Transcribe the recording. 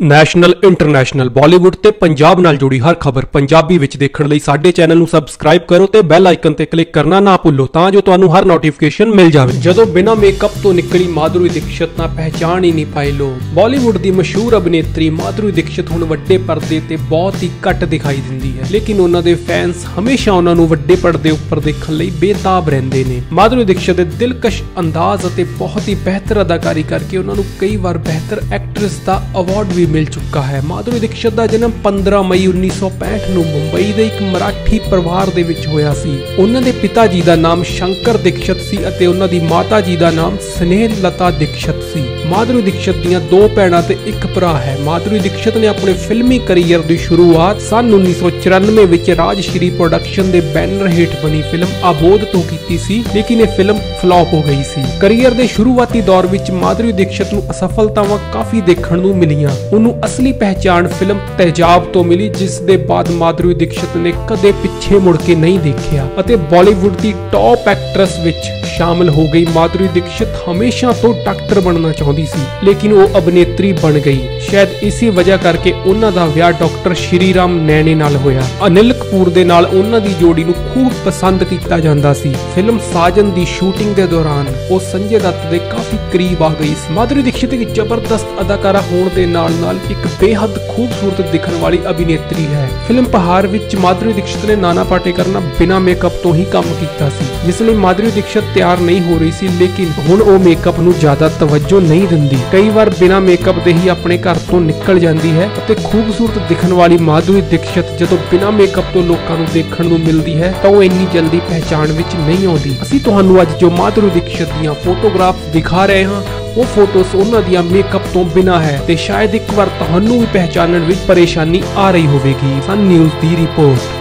National international Bollywood ਤੇ ਪੰਜਾਬ ਨਾਲ ਜੁੜੀ ਹਰ ਖਬਰ ਪੰਜਾਬੀ ਵਿੱਚ ਦੇਖਣ ਲਈ ਸਾਡੇ ਚੈਨਲ ਨੂੰ ਸਬਸਕ੍ਰਾਈਬ ਕਰੋ ਤੇ ਬੈਲ ਆਈਕਨ ਤੇ ਕਲਿੱਕ ਕਰਨਾ ਨਾ ਭੁੱਲੋ, ਤਾਂ ਜੋ ਤੁਹਾਨੂੰ ਹਰ ਨੋਟੀਫਿਕੇਸ਼ਨ ਮਿਲ ਜਾਵੇ। ਜਦੋਂ ਬਿਨਾਂ ਮੇਕਅਪ ਤੋਂ ਨਿਕਲੀ ਮਾਧੁਰੀ ਦੀਕਸ਼ਤ ਨਾਲ ਪਹਿਚਾਣ ਹੀ ਨਹੀਂ ਪਾਏ ਲੋਕ। ਬਾਲੀਵੁੱਡ ਦੀ ਮਸ਼ਹੂਰ ਅਭਿਨੇਤਰੀ ਮਾਧੁਰੀ ਦੀਕਸ਼ਤ ਹੁਣ ਵੱਡੇ ਪਰਦੇ ਤੇ ਬਹੁਤ ਹੀ ਘੱਟ ਦਿਖਾਈ ਦਿੰਦੀ ਹੈ। ਲੇਕਿਨ ਉਹਨਾਂ ਦੇ ਫੈਨਸ ਹਮੇਸ਼ਾ ਉਹਨਾਂ ਨੂੰ ਵੱਡੇ ਪਰਦੇ ਉੱਪਰ ਦੇਖਣ ਲਈ ਬੇਤਾਬ ਰਹਿੰਦੇ ਨੇ। ਮਾਧੁਰੀ ਦੀਕਸ਼ਤ ਦੇ ਦਿਲਕਸ਼ ਅੰਦਾਜ਼ ਅਤੇ ਬਹੁਤ ਹੀ ਬਿਹਤਰ ਅਦਾਕਾਰੀ ਕਰਕੇ ਉਹਨਾਂ ਨੂੰ ਕਈ ਵਾਰ ਬਿਹਤਰ ਐਕਟਰੈਸ ਦਾ ਅਵਾਰਡ ਵੀ ਮਿਲ ਚੁੱਕਾ ਹੈ। ਮਾਧੁਰੀ ਦੀਕਸ਼ਤ ਦਾ ਜਨਮ 15 ਮਈ 1965 ਨੂੰ ਮੁੰਬਈ ਦੇ ਇੱਕ ਮਰਾਠੀ ਪਰਿਵਾਰ ਦੇ ਵਿੱਚ ਹੋਇਆ ਸੀ। ਉਹਨਾਂ ਦੇ ਪਿਤਾ ਜੀ ਦਾ ਨਾਮ ਸ਼ੰਕਰ ਦੀਕਸ਼ਤ ਸੀ ਅਤੇ ਉਹਨਾਂ ਦੀ ਮਾਤਾ ਜੀ ਦਾ ਨਾਮ ਸਨੇਹ ਲਤਾ ਦੀਕਸ਼ਤ ਸੀ। ਮਾਧੁਰੀ ਦੀਕਸ਼ਤ ਦੀਆਂ ਦੋ ਭੈਣਾਂ ਤੇ ਇੱਕ ਭਰਾ ਹੈ। ਮਾਧੁਰੀ ਦੀਕਸ਼ਤ ਨੇ ਆਪਣੇ ਫਿਲਮੀ ਕੈਰੀਅਰ ਦੀ ਸ਼ੁਰੂਆਤ ਸੰਨ 1994 ਵਿੱਚ ਰਾਜਸ਼੍ਰੀ ਪ੍ਰੋਡਕਸ਼ਨ ਦੇ ਬੈਨਰ ਹੇਠ ਬਣੀ ਫਿਲਮ ਆਬੋਧ ਤੋਂ ਕੀਤੀ ਸੀ, ਲੇਕਿਨ ਇਹ ਫਿਲਮ ਫਲॉप ਹੋ ਗਈ ਸੀ। ਕੈਰੀਅਰ ਦੇ ਸ਼ੁਰੂਆਤੀ ਦੌਰ ਵਿੱਚ ਮਾਧੁਰੀ ਦੀਕਸ਼ਤ ਨੂੰ ਅਸਫਲਤਾਵਾਂ ਕਾਫੀ ਦੇਖਣ ਨੂੰ ਮਿਲੀਆਂ। ਉਹਨੂੰ ਅਸਲੀ ਪਹਿਚਾਣ ਫਿਲਮ ਤੇਜਾਬ ਤੋਂ ਮਿਲੀ, ਜਿਸ ਦੇ ਬਾਅਦ ਮਾਧੁਰੀ ਦੀਕਸ਼ਤ ਨੇ ਕਦੇ ਪਿੱਛੇ ਮੁੜ ਕੇ ਨਹੀਂ ਦੇਖਿਆ ਅਤੇ ਬਾਲੀਵੁੱਡ ਦੀ ਟੌਪ ਐਕਟਰੈਸ ਵਿੱਚ ਸ਼ਾਮਲ ਹੋ ਗਈ। ਮਾਧੁਰੀ ਦੀਕਸ਼ਤ ਹਮੇਸ਼ਾ ਤੋਂ ਡਾਕਟਰ ਬਣਨਾ ਚਾਹੁੰਦੀ ਸੀ, ਲੇਕਿਨ ਉਹ ਅਭਿਨੇਤਰੀ ਬਣ ਗਈ। ਸ਼ਾਇਦ ਇਸੇ ਵਜ੍ਹਾ ਕਰਕੇ ਉਹਨਾਂ ਦਾ ਵਿਆਹ ਡਾਕਟਰ ਸ਼੍ਰੀ ਨੈਣੇ ਨਾਲ ਹੋਇਆ। ਅਨਿਲ ਕਪੂਰ ਦੇ ਨਾਲ ਉਹਨਾਂ ਦੀ ਜੋੜੀ ਨੂੰ ਖੂਬ ਪਸੰਦ ਕੀਤਾ ਜਾਂਦਾ ਸੀ। ਫਿਲਮ ਸਾਜਨ ਦੀ ਸ਼ੂਟਿੰਗ ਦੇ ਦੌਰਾਨ ਉਹ ਸੰਜੇ ਦੱਤ ਦੇ ਕਾਫੀ ਕਰੀਬ ਆ ਗਈ। ਸੀ ਮਾਧੁਰੀ ਦੀਕਸ਼ਤ ਇੱਕ ਜ਼ਬਰਦਸਤ ਅਦਾਕਾਰਾ ਹੋਣ ਦੇ ਨਾਲ-ਨਾਲ ਇੱਕ ਬੇਹੱਦ ਖੂਬਸੂਰਤ ਦਿਖਣ ਵਾਲੀ ਅਭਿਨੇਤਰੀ ਹੈ। ਫਿਲਮ ਪਹਾੜ ਵਿੱਚ ਮਾਧੁਰੀ ਦੀਕਸ਼ਤ ਨੇ ਨਾਨਾ ਪਾਟੇਕਰ ਨਾਲ ਬਿਨਾਂ ਮੇਕਅਪ ਤੋਂ ਹੀ ਕੰਮ ਕੀਤਾ ਸੀ, ਜਿਸ ਲਈ ਮਾਧੁਰੀ ਦੀਕਸ਼ਤ ਤਿਆਰ ਨਹੀਂ ਹੋ ਰਹੀ ਸੀ, ਲੇਕਿਨ ਹੁਣ ਉਹ ਮੇਕਅਪ ਨੂੰ ਜ਼ਿਆਦਾ ਤਵੱਜੋ ਨਹੀਂ ਦਿੰਦੀ। ਕਈ ਵਾਰ ਬਿਨਾਂ ਮੇਕਅਪ ਦੇ ਹੀ ਆਪਣੇ ਘਰ ਤੋਂ ਨਿਕਲ ਜਾਂਦੀ ਹੈ ਅਤੇ ਖੂਬਸੂਰਤ ਦਿਖਣ ਵਾਲੀ ਮਾਧੁਰੀ ਦੀਕਸ਼ਤ ਜਦੋਂ ਬਿਨਾਂ ਮੇਕਅਪ ਤੋਂ ਲੋਕਾਂ ਨੂੰ ਦੇਖਣ ਨੂੰ ਮਿਲਦੀ ਹੈ, ਤਾਂ ਉਹ ਇੰਨੀ ਜਲਦੀ ਪਹਿਚਾਣ ਵਿੱਚ ਨਹੀਂ ਆਉਂਦੀ। ਅਸੀਂ ਤੁਹਾਨੂੰ ਅੱਜ ਜੋ ਮਾਧੁਰੀ ਦੀਕਸ਼ਤ ਦੀਆਂ ਫੋਟੋਗ੍ਰਾਫਸ ਦਿਖਾ ਰਹੇ ਹਾਂ, ਉਹ ਫੋਟੋਸ ਉਹਨਾਂ ਦੀਆਂ ਮੇਕਅਪ ਤੋਂ ਬਿਨਾ ਹੈ ਤੇ ਸ਼ਾਇਦ ਇੱਕ ਵਾਰ ਤੁਹਾਨੂੰ ਵੀ ਪਹਿਚਾਨਣ ਵਿੱਚ ਪਰੇਸ਼ਾਨੀ ਆ ਰਹੀ ਹੋਵੇਗੀ। ਸਨ ਨਿਊਜ਼ ਦੀ ਰਿਪੋਰਟ